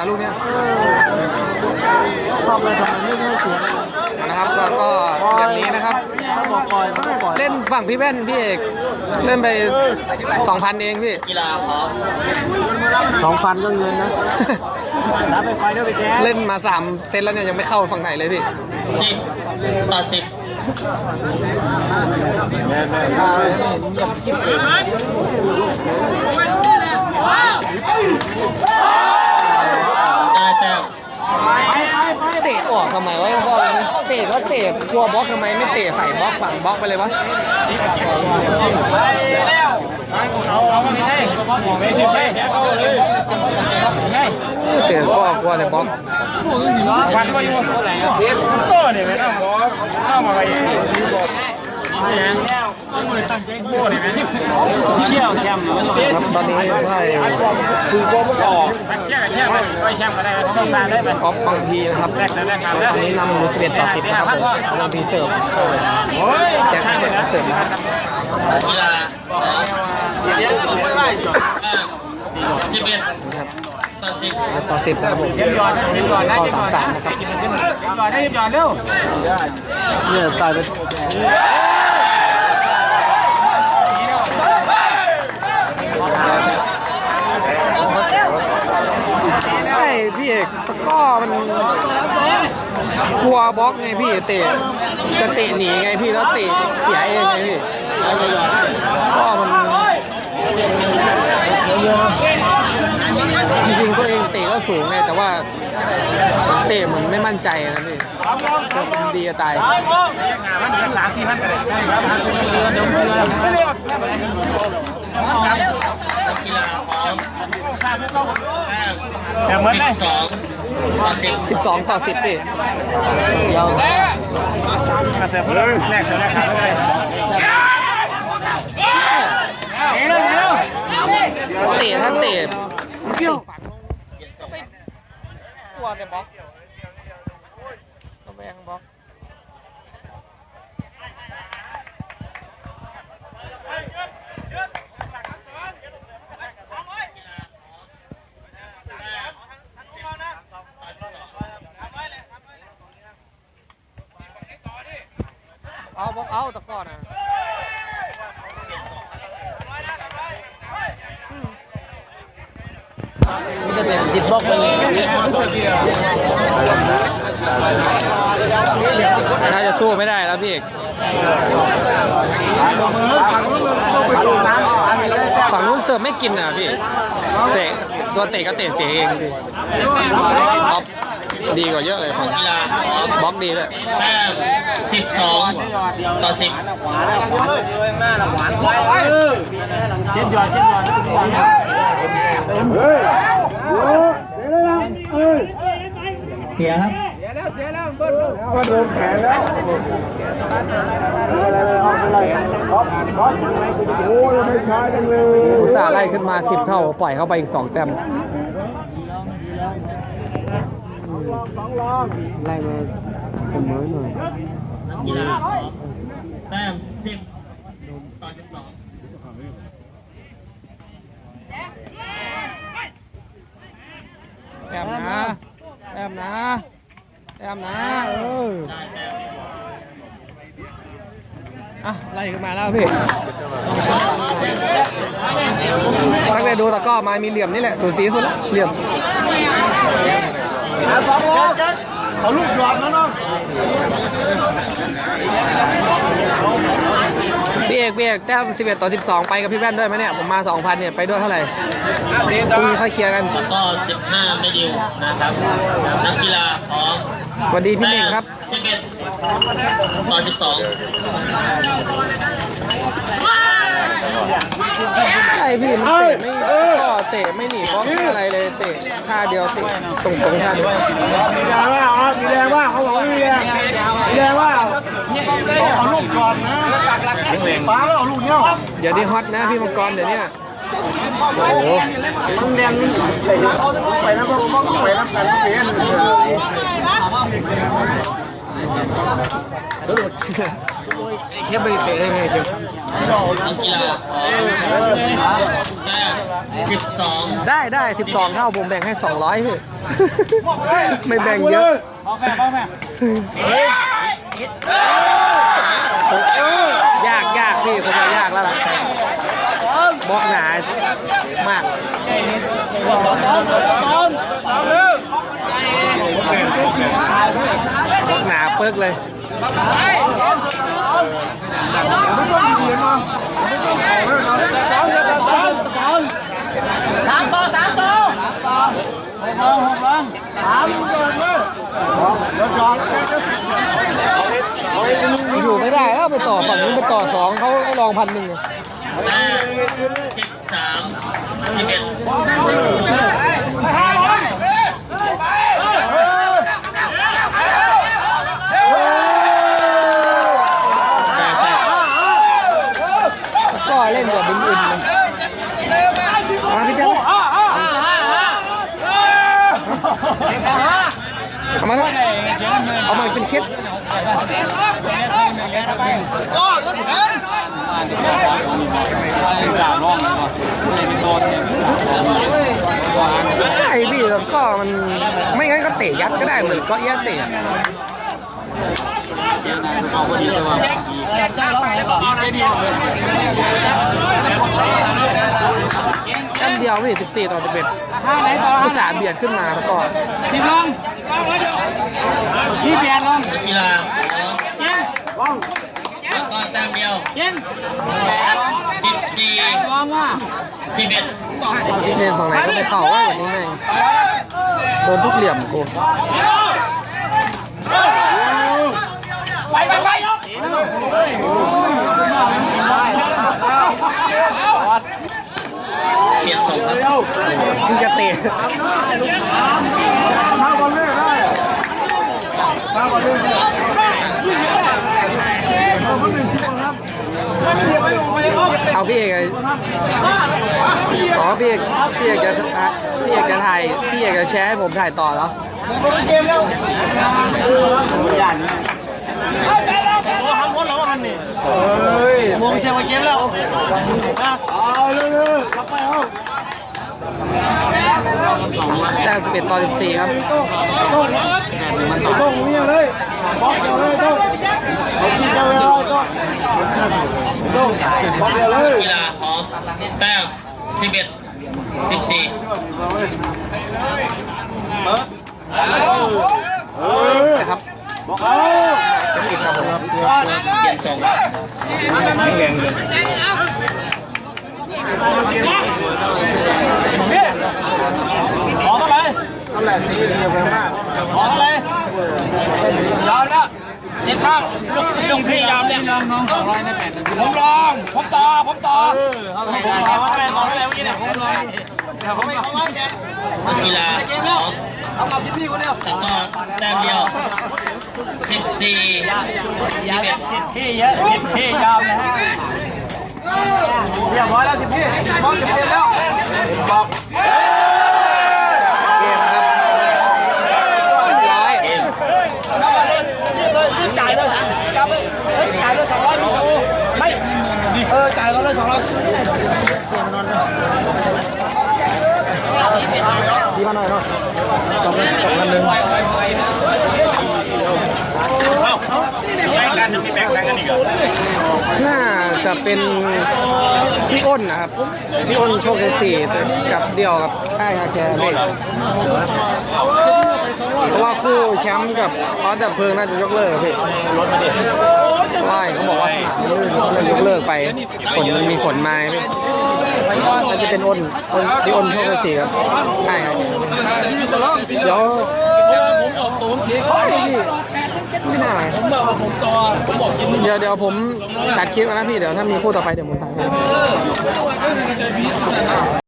มาลูกเนี้ยชอบเลยทำไมไม่ให้เสียงนะครับก็ก็แบบนี้นะครับถ้าบอกปล่อยมันก็ปล่อยเล่นฝั่งพี่แว่นพี่เอกเล่นไปสองพันเองพี่ กีฬาพร้อมสองพันก็เงินนะรับไปไฟด้วยไปแกเล่นมาสามเซตแล้วเนี่ยยังไม่เข้าฝั่งไหนเลยพี่สิบต่อสิบ แต้มเตะออกทำไมวะไอ้พ่อเตะก็เตะกลัวบล็อกทำไมไม่เตะใส่บล็อกฝังบล็อกไปเลยวะเตะก็กลัวแต่บล็อกก็เนี่ยไม่ต้องบล็อกเข้ามาไปยัง เชี่ยวแชมป์ครับตอนนี้ใช่คือโกมันออกเชี่ยวเชี่ยวไปแชมป์ก็ได้ต้องซาได้ไหมออฟบางพีนะครับตอนนี้นำ11ต่อ10นะครับผมบางพีเสิร์ฟโอ้ยแจ็คเสิร์ฟเสิร์ฟนะครับกีฬาพร้อมเสียเงินไม่ได้จบสิบเอ็ดต่อสิบแล้วต่อ10นะครับผมเดี๋ยวหยอดเดี๋ยวหยอดได้ข้อเดี๋ยวหยอดสามสามนะครับหยอดได้หยอดเร็วเนี่ยใส่ไป ใช่พี่เอ กตะก้อมันกลัวบล็อกไงพี่เตะจะเตะหนีไงพี่แล้วเตะเสียเองไงพี่ก็มันจริงๆตัวเองเตะก็สูงไงแต่ว่าเตะเหมือนไม่มั่นใจนะพี่ก็ดีจะตายมันสามสี่พันก็ได้ครับเรือเดี๋ย แต่เหมือนได้สิบสองต่อสิบ12ต่อ10พี่กระเสือกเลยแรกเสือแรกขาดเลยเร็วเร็วถ้าเตะถ้าเตะเที่ยวกลัวแต่บล็อกก็แบงบล็อกเอา บล็อกเอาตะนนะมันจะเป็นจิตบล็อกไปเลยน่าจะสู้ไม่ได้แล้วพี่เอกฝั่งนู้นเสิร์ฟไม่กินอะพี่ เตะตัวเตะก็เตะเสียเองพี่บล็อ ดีกว่าเยอะเลยฝั่งกีฬาพร้อมบล็อกดีด้วยแต้มสิบสองต่อสิบเช็ดหยอดเช็ดหยอดเช็ดหยอดเสียครับก็โดนแขนแล้วโอ้ยไม่ใช่จังเลยอุตส่าห์ไล่ขึ้นมาสิบเท่า ปล่อยเข้าไปอีกสองแต้ม ไล่มาเสมอหน่อยกีฬาพร้อมแต้มสิบต่อสิบสองแต้มนะแต้มนะแต้มนะเออได้แต้มอะไล่ขึ้นมาแล้วพี่ตั้งแต่ดูตะกร้อมามีเหลี่ยมนี่แหละสูสีสุดละเหลี่ยม สองโลเขาลูกหยอดนะน้องพี่เอกพี่เอกแต้ม11 ต่อ 12 ไปกับพี่แว่นด้วยไหมเนี่ย ผมมา 2,000 เนี่ย ไปด้วยเท่าไหร่พรุ่งนี้ค่อยเคลียร์กัน แล้วก็สิบห้าไม่ดิวนะครับนักกีฬาพร้อมสวัสดีพี่เน่งครับสิบเอ็ดต่อสิบสองใช่พี่มันเตะไม่ก็ เตะไม่หนีบล็อกไม่อะไรเลยเตะท่าเดียวเตะตรงตรงท่าเดียวมีแดงว่าอ๋อมีแดงว่าเขาบอกมีแดงมีแดงว่าเอาลูกก่อนนะป้าแล้วเอาลูกเนี้ยเดี๋ยวนี้ฮอตนะพี่มังกรเดี๋ยวนี้โอ้โหมันแดงใส่ไปนะพวกเขาไปรับกันเปลี่ยนเทียบไปเตะได้ไงเทียบนักกีฬาพร้อมแต้ม สิบสองได้ได้12เท่าผมแบ่งให้200พี่ ไม่แบ่งเยอะยากยากพี่คงจะยากแล้วล่ะบล็อกหนามากบล็อกหนาเปิกเลยอยู่ อยู่ไม่ได้แล้วไปต่อฝั่งนู้นไปต่อสองเขาให้ลองพันหนึ่งแต้มสิบสามสิบเอ็ดก็เล่นแบบอุ่นๆเลยมาพี่เจ้า เอามาเอามาเป็นเคสใช่พี่ก็มันไม่งั้นก็เตะยัดก็ได้เหมือนก็ยัดเตะ ต้มเดียวพี่14ต่อ11อุตส่าห์เบียดขึ้นมาแล้วก็นักกีฬาพร้อมแล้วก็แต้มเดียวสิบสี่สิบเอ็ดเล่นฝั่งไหนก็ไม่เข้าเว้ยวันนี้แม่งโดนทุกเหลี่ยมกู ที่จะเตะถ้าบอลเล่ได้ถ้าบอลเล่เอาคนหนึ่งทีมครับไม่เดียวไม่ลงไปเอาเอาพี่เอกไงอ๋อพี่เอกพี่เอกจะพี่เอกจะถ่ายพี่เอกจะแชร์ให้ผมถ่ายต่อแล้วเกมแล้วตัวทำคนแล้วว่าทันนี่เฮ้ยวงเชียร์มาเกมแล้วเอาเร็วๆรับไปเอา แต้ม11ต่อ14ครับต้องต้องต้องเนี่ยเลยบล็อกเดียวเลยต้องเอาที่เดียวเลยต้องต้องบล็อกเดียวเลยกีฬาพร้อมแต้มสิบเอ็ดสิบสี่นะครับบอกเอาจะปิดครับผมเปลี่ยนส่งข อเท่าไหร่นั่นแหละนี่เดียวกันมากขอเท่าไหร่ยอมแล้วเจ็ดข้างลุงลุงพี่ยอมเนี่ยผมลองผมต่อผมต่อผมต่อเท่าไหร่ต่อเท่าไหร่เมื่อกี้เนี่ยผมลองผมไม่เขาว่าแกนักกีฬาพร้อมเอากลับที่พี่คนเดียวแล้วก็แต้มเดียวสิบสี่สิบเอ็ดพี่เยอะสิบพี่ยอมนะฮะ เรียบร้อยแล้วสิพี่มองจะเต็มแล้วบอกเกมครับเรียบร้อยเกมรีบเลยรีบจ่ายเลยจับเลยเฮ้ยจ่ายเลยสองร้อยไม่เออจ่ายเขาเลยสองร้อยดีมาหน่อยเนาะสองพันสองพันหนึ่งแบ่งกันยังมีแบ่งกันอีกเหรอน่า จะเป็นพี่อ้นนะครับ พี่อ้นโชคชัยสี่กับเดี่ยวกับค่ายคาแคร์เลยเพราะว่าคู่แชมป์กับออสดับเพลิงน่าจะยกเลิกพี่ใช่เขาบอกว่าสนามลื่นเขาเลยกเลิกไปฝนมันมีฝนมาพี่น่าจะเป็นอ้นอ้นพี่อ้นโชคชัยสี่ครับค่ายคาแคร์เดี๋ยว ไม่น่าเดี๋ยวเดี๋ยวผมตัดคลิปนะพี่เดี๋ยวถ้ามีคู่ต่อไปเดี๋ยวผมถ่ายให้